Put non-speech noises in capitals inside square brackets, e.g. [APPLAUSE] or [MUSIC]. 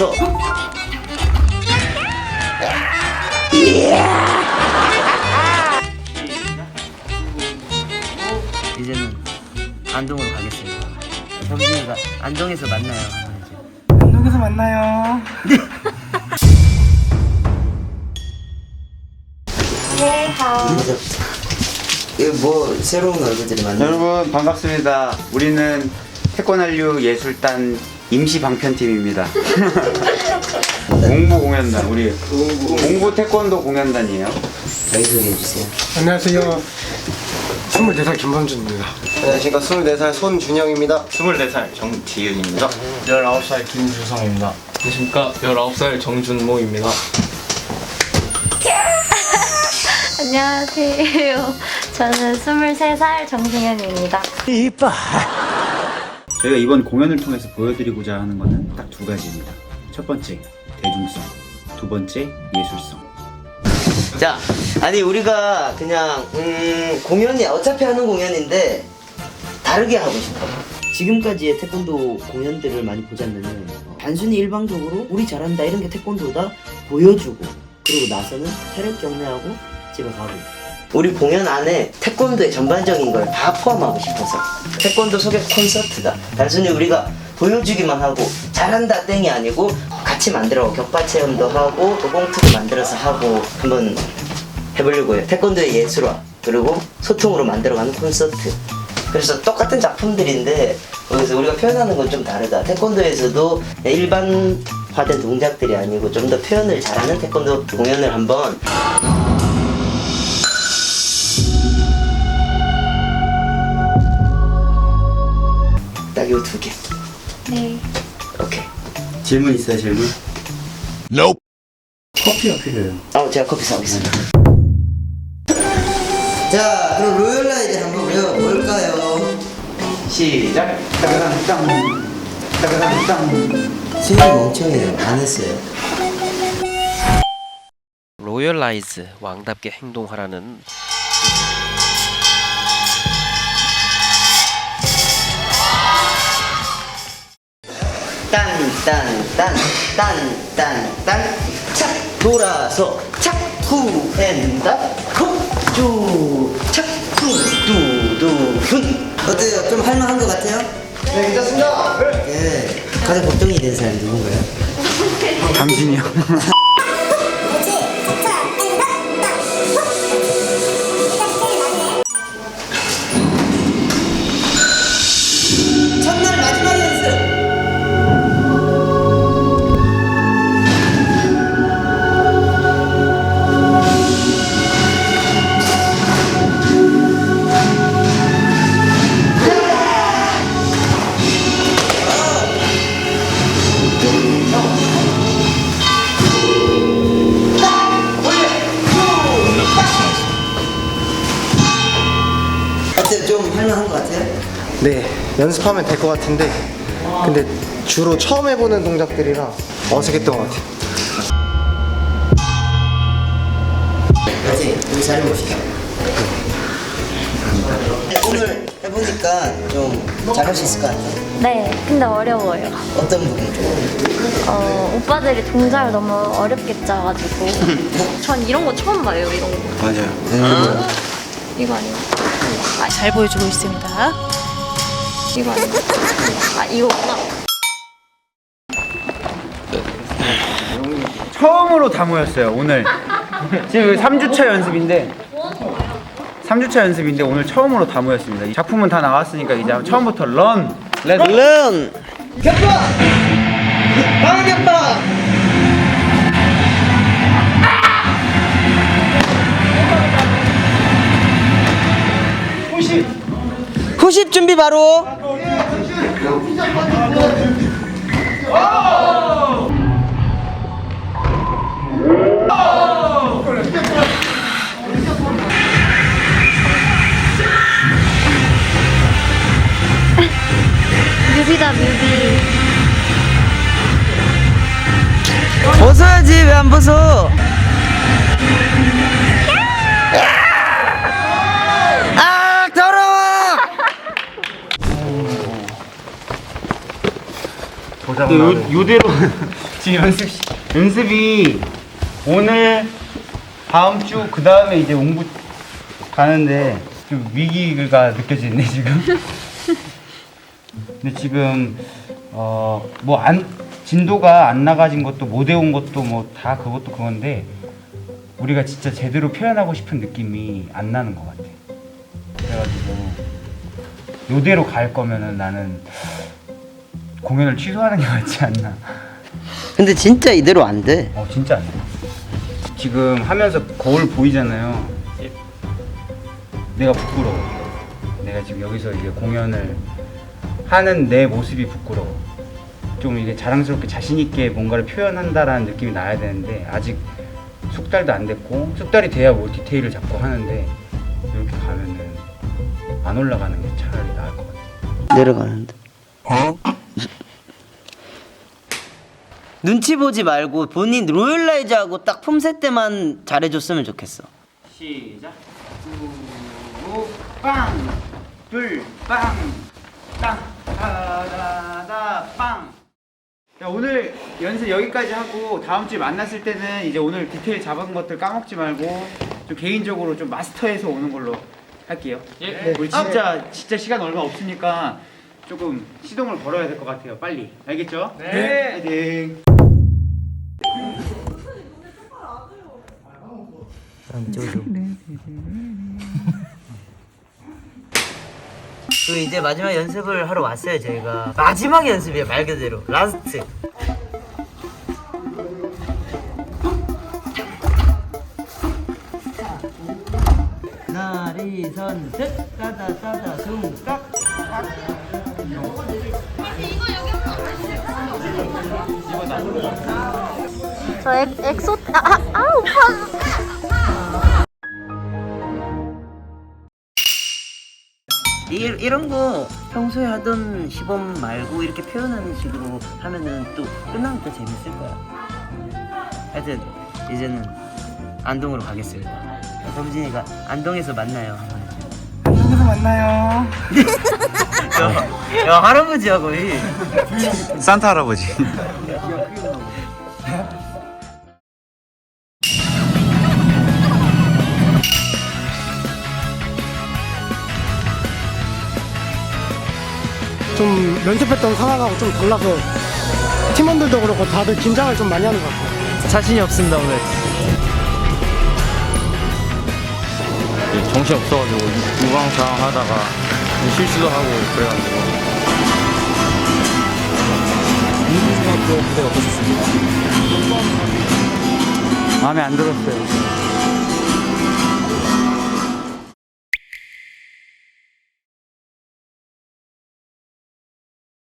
돌아서 이제는 안동으로 가겠습니다. 정진이가 안동에서 만나요. 안동에서 만나요. 이거 뭐 새로운 얼굴들이 많네. 여러분 반갑습니다. 우리는 태권한류 예술단 임시 방편팀입니다. [LAUGHS] 공부 공연단 우리 공부 태권도 공연단이에요. 자기 소개해 주세요. 안녕하세요. 24살 김범준입니다. 안녕하십니까 24살 손준영입니다 24살 정지윤입니다. 19살 김주성입니다. 안녕하십니까 19살 정준모입니다. 안녕하세요. 저는 23살 정승현입니다. 저희가 이번 공연을 통해서 보여드리고자 하는 것은 딱 두 가지입니다. 첫 번째 대중성, 두 번째 예술성. 자, 아니 우리가 그냥 음, 공연이 어차피 하는 공연인데 다르게 하고 싶어. 지금까지의 태권도 공연들을 많이 보자면은 어, 단순히 일방적으로 우리 잘한다 이런 게 태권도다 보여주고 그리고 나서는 체력 경례하고 집에 가고. 우리 공연 안에 태권도의 전반적인 걸 다 포함하고 싶어서 태권도 소개 콘서트다. 단순히 우리가 보여주기만 하고 잘한다 땡이 아니고 같이 만들어 격파 체험도 하고 도봉투도 만들어서 하고 한번 해보려고 해요. 태권도의 예술화 그리고 소통으로 만들어가는 콘서트. 그래서 똑같은 작품들인데 거기서 우리가 표현하는 건 좀 다르다. 태권도에서도 일반화된 동작들이 아니고 좀 더 표현을 잘하는 태권도 공연을 한번 요 두 개. 네. 오케이. 질문 있어요 질문? 커피가 필요해요. 아, 제가 커피 사오겠습니다. 자, 그럼 로열라이드 한번 외워 볼까요? 시작. 따가당 땅. 따가당 땅. 수현이 멍청해요. 안 했어요. 로열라이즈 왕답게 행동하라는 딴, 딴, 딴, 딴, 딴, 딴, 착, 돌아서, 착, 후, 엔다, 콕, 착, 후, 두, 두, 훈. 어때요? 좀 할만한 것 같아요? 네 괜찮습니다 예. 가장 걱정이 되는 사람이 누군가요? 당신이요. [LAUGHS] 네 연습하면 될 것 같은데 근데 주로 처음 해보는 동작들이라 어색했던 것 같아요 그렇지 우리 자리 봅시다 오늘 해보니까 좀 잘할 수 있을 것 같아요 네. 근데 어려워요. 어떤 부분이 좀 어, 오빠들이 동작을 너무 어렵게 짜가지고. [LAUGHS] 전 이런 거 처음 봐요, 이런 거. 맞아요. 이거 아니야. 잘 보여주고 있습니다. 이거 아니야. 아, 이거구나. 처음으로 다 모였어요 오늘. 지금 3주차 연습인데 3주차 연습인데 오늘 처음으로 다 모였습니다. 이 작품은 다 나왔으니까 이제 처음부터 런. 렛츠 런 격파! 방어 격파! 후십 준비 바로 뮤비다, 뮤비. 벗어야지 왜 안 벗어 요, 요대로 [LAUGHS] 지금 연습 시- 연습이 오늘 다음 주 그 다음에 이제 옹부 가는데 좀 위기가 느껴지네 지금. 근데 지금 어 뭐 안 진도가 안 나가진 것도 못 외운 것도 뭐 다 그것도 그건데 우리가 진짜 제대로 표현하고 싶은 느낌이 안 나는 것 같아. 그래가지고 요대로 갈 거면은 나는 공연을 취소하는 게 맞지 않나. 근데 진짜 이대로 안 돼. 어 진짜 안 돼. 지금 하면서 거울 보이잖아요. 내가 부끄러워. 내가 지금 여기서 이제 공연을 하는 내 모습이 부끄러워. 좀 이게 자랑스럽게 자신 있게 뭔가를 표현한다라는 느낌이 나야 되는데 아직 석 달도 안 됐고 석 달이 돼야 뭐 디테일을 잡고 하는데 이렇게 가면은 안 올라가는 게 차라리 나을 것 같아. 내려가는데. 눈치 보지 말고 본인 로열라이즈하고 딱 폼셋 때만 잘해줬으면 좋겠어. 시작. 두, 빵, 둘, 빵, 땅, 다다다, 빵. 야, 오늘 연습 여기까지 하고 다음 주에 만났을 때는 이제 오늘 디테일 잡은 것들 까먹지 말고 좀 개인적으로 좀 마스터해서 오는 걸로 할게요. 예. 우리 진짜 진짜 시간 얼마 없으니까 조금 시동을 걸어야 될 것 같아요. 빨리. 알겠죠? 네. 화이팅. 그 이제 마지막 연습을 하러 왔어요 저희가. 마지막 연습이에요 말 그대로. 라스트. 나리 선셋 따다 따다 숭깍. 저 엑, 엑소 아, 아, 아 오빠 이, 이런 거 평소에 하던 시범 말고 이렇게 표현하는 식으로 하면은 또 끝나면 더 재밌을 거야 하여튼 이제는 안동으로 가겠습니다 범진이가 안동에서 만나요 안동에서 만나요. 야, 야 할아버지하고 이 산타 할아버지. [LAUGHS] 좀 연습했던 상황하고 좀 달라서 팀원들도 그렇고 다들 긴장을 좀 많이 하는 것 같아요. 자신이 없습니다 오늘. 정신 없어가지고 우왕좌왕 하다가 실수도 하고 그래가지고. 마음에 안 들었어요.